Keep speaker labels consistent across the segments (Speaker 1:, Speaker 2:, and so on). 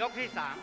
Speaker 1: ยกที่สาม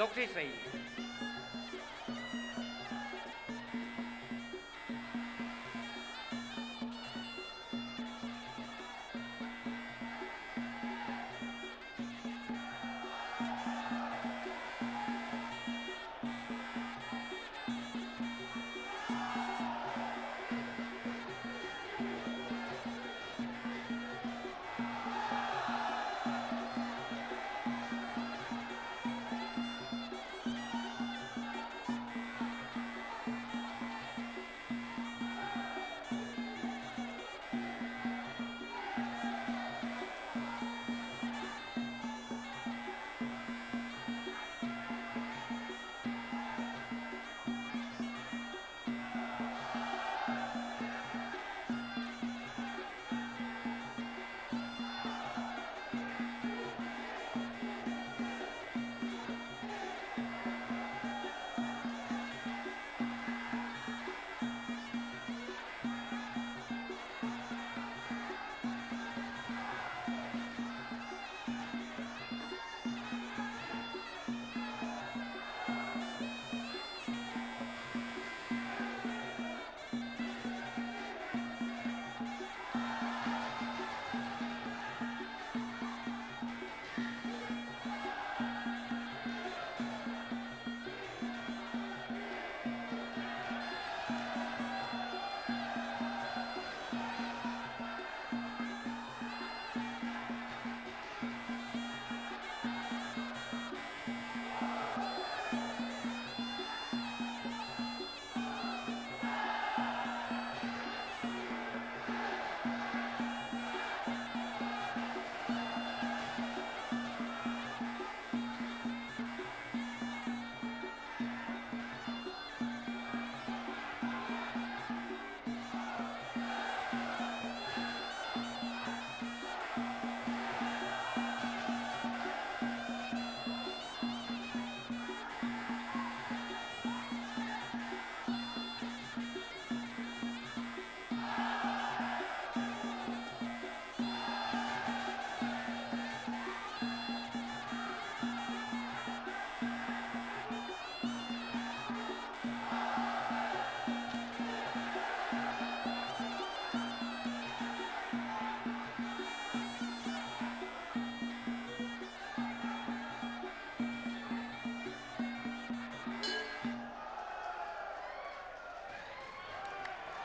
Speaker 1: ยกที่สี่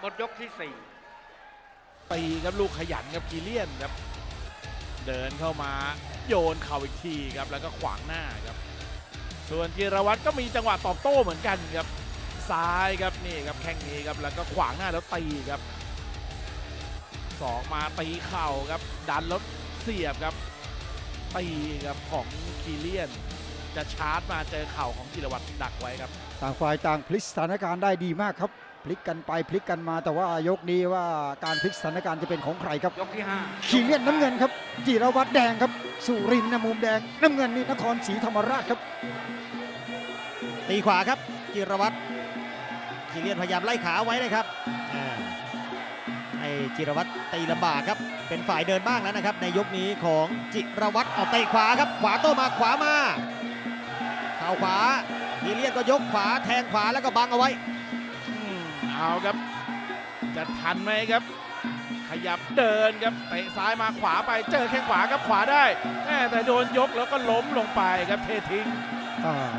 Speaker 1: ดยกที่สี่
Speaker 2: ตีครับลูกขยันครับกีเลียนครับ เดินเข้ามาโยนเข่าอีกทีครับแล้วก็ขวางหน้าครับ ส่วนจิรวัตรก็มีจังหวะตอบโต้เหมือนกันครับซ้ายครับนี่ครับแข้งนี้ครับแล้วก็ขวางหน้าแล้วตีครับสองมาตีเข่าครับ ดันแล้วเสียบครับตีครับของกีเลียน จะชาร์จมาเจอเข่าของจิรวัตรดักไว้ครับ
Speaker 3: ต่างฝ่ายต่างพลิกสถานการณ์ได้ดีมากครับ พลิกกันไปพลิกกันมาแต่ว่ายกนี้ว่าการพลิกสถานการณ์จะเป็นของใครครับ
Speaker 1: ยกที่ห้า
Speaker 3: ขีเลียนน้ำเงินครับ จิรวัตรแดงครับ สุรินทร์นะมุมแดง น้ำเงินนี่นครศรีธรรมราชครับ
Speaker 4: ตีขวาครับ จิรวัตรจิเลียนพยายามไล่ขาไว้เลยครับอ่าให้จิรวัตรตีลำบากครับ เป็นฝ่ายเดินบ้างแล้วนะครับ ในยกนี้ของจิรวัตรเอาเตะขวาครับ ขวาโต้มาขวามาเข่าขวาจิเลียนก็ยกขวาแทงขวาแล้วก็บังเอาไว้
Speaker 2: อืม เอาครับ จะทันไหมครับ ขยับเดินครับเตะซ้ายมาขวาไปเจอแข้งขวาครับขวาได้แม่แต่โดนยกแล้วก็ล้มลงไปครับเททิ้ง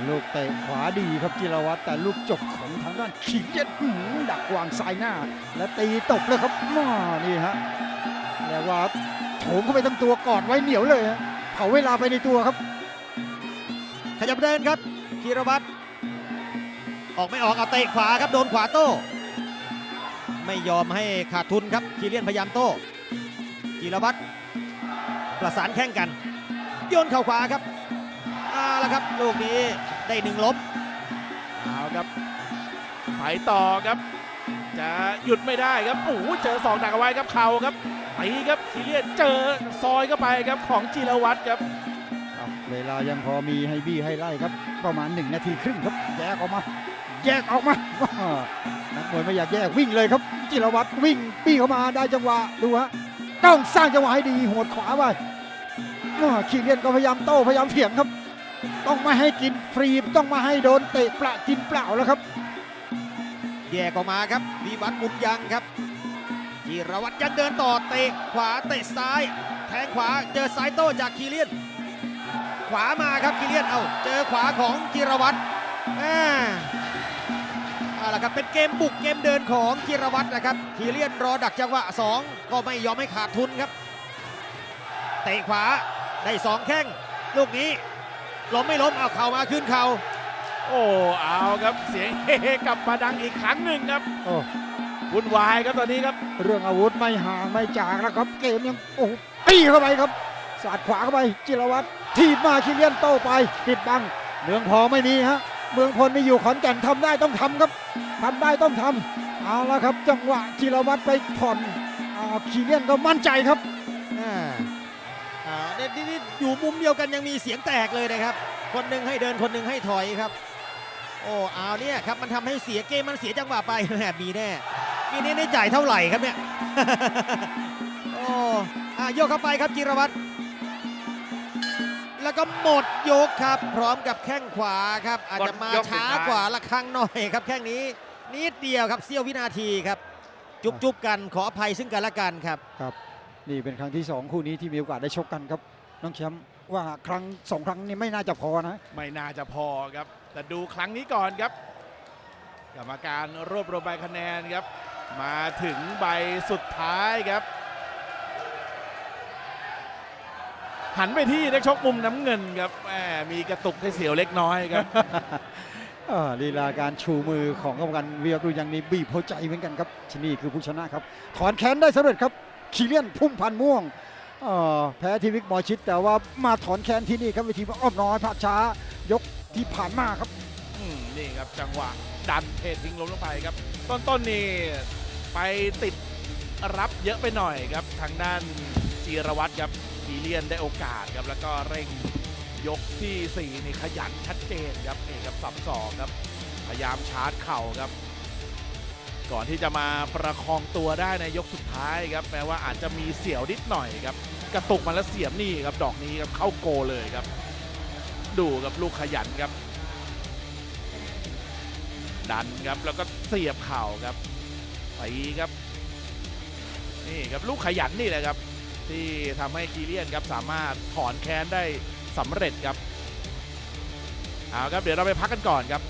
Speaker 3: ลูกเตะขวาดีครับจิรวัตรแต่ลูกจบของทางด้านขีเลียนหืมดักวางซ้ายหน้า และตีตกเลยครับมานี่ฮะเรียกว่าโถมเข้าไปทั้งตัวกอดไว้เหนียวเลยฮะเผาเวลาไปในตัวครับ
Speaker 4: ขยับเดินครับจิรวัตรออกไม่ออกเอาเตะขวาครับโดนขวาโต้ ไม่ยอมให้ขาดทุนครับคีเลียนพยายามโต้จิรวัตรประสานแข้งกัน โยนเข่าขวาครับเอาละครับ ลูกนี้ได้หนึ่งล้ม
Speaker 2: เอาครับไปต่อครับ จะหยุดไม่ได้ครับโอ้โหเจอสองดักเอาไว้ครับเข่าครับตีครับทีเลียนเจอซอยเข้าไปครับของจิรวัตรครับ
Speaker 3: ครับเวลายังพอมีให้บี้ให้ไล่ครับ ประมาณ1นาทีครึ่งครับแยกออกมา แยกออกมาว้า นักมวยไม่อยากแยกวิ่งเลยครับ จิรวัตรวิ่งบี้เข้ามาได้จังหวะดูฮะต้องสร้างจังหวะให้ดีหัวขวาไปว้าขีเลียนก็พยายามโต้พยายามเถียงครับ ต้องไม่ให้กินฟรีต้องมาให้โดนเตะเปละกินเปล่าแล้วครับ
Speaker 4: แยกออกมาครับวิวัฒน์บุญยังครับจิรวัตรยังเดินต่อเตะขวาเตะซ้าย แทงขวาเจอซ้ายโต้จากคีเลียน ขวามาครับคีเลียนเอาเจอขวาของจิรวัตรอ่า ละครับเป็นเกมบุกเกมเดินของจิรวัตรนะครับคีเลียนรอดักจังหวะสองก็ไม่ยอมให้ขาดทุนครับเตะขวาได้สองแข้ง ลูกนี้ล้มไม่ล้มเอาเข่ามาขึ้นเข่า
Speaker 2: โอ้เอาครับเสียงเฮกลับมาดังอีกครั้งหนึ่งครับ
Speaker 3: โอ้
Speaker 2: วุ่นวายครับตอนนี้ครับ
Speaker 3: เรื่องอาวุธไม่ห่างไม่จากแล้วครับ เกมยังโอ้โหตีเข้าไปครับสาดขวาเข้าไปจิรวัตรทีบมาคิเลียนโต้ไปปิดบังเมืองพอไม่มีฮะเมืองพลไม่อยู่ขอนแก่นทำได้ต้องทำครับ ทำได้ต้องทำเอาละครับ จังหวะจิรวัตรไปผ่อนอ่าคิเลียนก็มั่นใจครับ
Speaker 4: อ่าอ่าเนี่ยนี่นี่อยู่มุมเดียวกันยังมีเสียงแตกเลยนะครับ คนหนึ่งให้เดินคนหนึ่งให้ถอยครับ โอ้เอาเนี่ยครับมันทำให้เสียเกมมันเสียจังหวะไปแหมมีแน่มีแน่ได้จ่ายเท่าไหร่ครับเนี่ยโอ้อะโยกเข้าไปครับจิรวัตรแล้วก็หมดยกครับ พร้อมกับแข้งขวาครับ อาจจะมาช้ากว่าละครั้งหน่อยครับแข้งนี้ นิดเดียวครับเสี้ยววินาทีครับจุบจุบๆกันขออภัยซึ่งกันและกันครับ
Speaker 3: นี่เป็นครั้งที่สองคู่นี้ที่มีโอกาสได้ชกกันครับน้องแชมป์ว่าครั้งสองครั้งนี้ไม่น่าจะพอนะ
Speaker 2: ไม่น่าจะพอครับ แต่ดูครั้งนี้ก่อนครับ กรรมการรวบรวมใบคะแนนครับ มาถึงใบสุดท้ายครับ หันไปที่นักชกมุมน้ำเงินครับแหมมีกระตุกให้เสียวเล็กน้อยครับ
Speaker 3: อ่า ลีลาการชูมือของกรรมการเวียกดูยังนี้บีบหัวใจเหมือนกันครับที่นี่คือผู้ชนะครับ ถอนแขนได้สำเร็จครับคีเลียนพุ่มพันม่วงแพ้ทีวิกมอชิดแต่ว่ามาถอนแขนที่นี่ครับเวทีอ้อมน้อยภาพช้ายกที่ผ่านมาครับ
Speaker 2: นี่ครับจังหวะดันเททิ้งล้มลงไปครับ ต้นๆนนี่ไปติดรับเยอะไปหน่อยครับ ทางด้านจีรวัตรครับทีเลียนได้โอกาสครับแล้วก็เร่ง ยกที่ 4 นี่ขยันชัดเจนครับนี่ครับสับสองครับ พยายามชาร์จเข่าครับ ก่อนที่จะมาประคองตัวได้ในยกสุดท้ายครับแม้ว่าอาจจะมีเสียวนิดหน่อยครับ กระตุกมาแล้วเสียบนี่ครับดอกนี้ครับเข้าโกเลยครับ ดูครับลูกขยันครับ ดันครับแล้วก็เสียบเข่าครับตีครับนี่ครับลูกขยันนี่แหละครับ ที่ทำให้คีเลียนครับสามารถถอนแค้นได้ สำเร็จครับเอาครับเดี๋ยวเราไปพักกันก่อนครับ